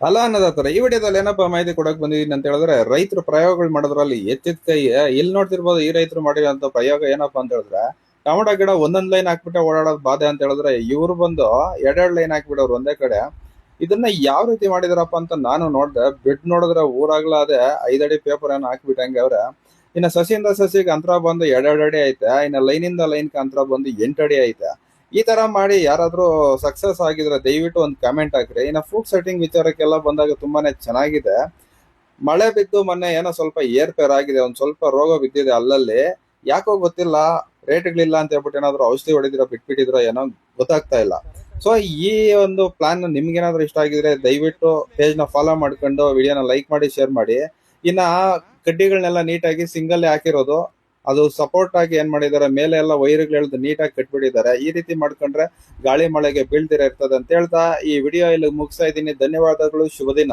ಅಲ್ಲ ಅನ್ನೋದಾತರ ಈ ವಿಡಿಯೋದಲ್ಲಿ ಏನಪ್ಪಾ ಮಾಹಿತಿ ಕೊಡಕ್ ಬಂದಿದ್ದೀನಿ ಅಂತ ಹೇಳಿದ್ರೆ, ರೈತರು ಪ್ರಯೋಗಗಳು ಮಾಡೋದ್ರಲ್ಲಿ ಎತ್ತಿದ ಕೈ ಇಲ್ಲಿ ನೋಡ್ತಿರ್ಬೋದು ಈ ರೈತರು ಮಾಡಿರೋಂತ ಪ್ರಯೋಗ ಏನಪ್ಪಾ ಅಂತ ಹೇಳಿದ್ರೆ, ಟೊಮೊಟೊ ಗಿಡ ಒಂದೊಂದ್ ಲೈನ್ ಹಾಕ್ಬಿಟ್ಟೆ ಓಡಾಡೋದು ಬಾಧೆ ಅಂತ ಹೇಳಿದ್ರೆ, ಇವ್ರು ಬಂದು ಎರಡೆರಡು ಲೈನ್ ಹಾಕ್ಬಿಡೋರು ಒಂದೇ ಕಡೆ. ಇದನ್ನ ಯಾವ ರೀತಿ ಮಾಡಿದಾರಪ್ಪ ಅಂತ ನಾನು ನೋಡ್ದೆ. ಬೆಡ್ ನೋಡಿದ್ರೆ ಊರಾಗ್ಲಾದೆ ಐದಡಿ ಪೇಪರ್ ಏನೋ ಹಾಕ್ಬಿಟ್ಟಂಗೆ ಅವ್ರೆ. ಇನ್ನ ಸಸಿಯಿಂದ ಸಸಿಗೆ ಅಂತರ ಬಂದು ಎರಡೆರಡು ಅಡಿ ಐತೆ. ಇನ್ನ ಲೈನಿಂದ ಲೈನ್ಗೆ ಅಂತರ ಬಂದು ಎಂಟು ಅಡಿ ಐತೆ. ಈ ತರ ಮಾಡಿ ಯಾರಾದ್ರೂ ಸಕ್ಸಸ್ ಆಗಿದ್ರೆ ದಯವಿಟ್ಟು ಒಂದು ಕಮೆಂಟ್ ಹಾಕ್ರಿ. ಇನ್ನ ಫುಡ್ ಸೆಟ್ಟಿಂಗ್ ವಿಚಾರಕ್ಕೆಲ್ಲ ಬಂದಾಗ ತುಂಬಾನೇ ಚೆನ್ನಾಗಿದೆ. ಮಳೆ ಬಿದ್ದು ಮೊನ್ನೆ ಏನೋ ಸ್ವಲ್ಪ ಏರ್ಪೇರ್ ಆಗಿದೆ, ಒಂದ್ ಸ್ವಲ್ಪ ರೋಗ ಬಿದ್ದಿದೆ ಅಲ್ಲಲ್ಲಿ. ಯಾಕೋ ಗೊತ್ತಿಲ್ಲ ರೇಟ್ಗಳಿಲ್ಲ ಅಂತ ಹೇಳ್ಬಿಟ್ಟು ಏನಾದ್ರು ಔಷಧಿ ಹೊಡೆದಿರೋ, ಬಿಟ್ಬಿಟ್ಟಿದ್ರೋ ಏನೋ ಗೊತ್ತಾಗ್ತಾ ಇಲ್ಲ. ಸೊ ಈ ಒಂದು ಪ್ಲಾನ್ ನಿಮ್ಗೇನಾದ್ರೂ ಇಷ್ಟ ಆಗಿದ್ರೆ ದಯವಿಟ್ಟು ಪೇಜ್ನ ಫಾಲೋ ಮಾಡ್ಕೊಂಡು ವಿಡಿಯೋನ ಲೈಕ್ ಮಾಡಿ ಶೇರ್ ಮಾಡಿ. ಇನ್ನ ಕಡ್ಡಿಗಳನ್ನೆಲ್ಲ ನೀಟಾಗಿ ಸಿಂಗಲ್ ಹಾಕಿರೋದು ಅದು ಸಪೋರ್ಟ್ ಆಗಿ ಏನ್ ಮಾಡಿದ್ದಾರೆ, ಮೇಲೆ ಎಲ್ಲ ವೈರ್ಗಳು ನೀಟಾಗಿ ಕಟ್ಬಿಟ್ಟಿದ್ದಾರೆ. ಈ ರೀತಿ ಮಾಡ್ಕೊಂಡ್ರೆ ಗಾಳಿ ಮಳೆಗೆ ಬೀಳ್ದಿರ ಇರ್ತದೆ ಅಂತ ಹೇಳ್ತಾ ಈ ವಿಡಿಯೋ ಇಲ್ಲಿ ಮುಗಿಸ್ತಾ ಇದ್ದೀನಿ. ಧನ್ಯವಾದಗಳು ಶುಭ ದಿನ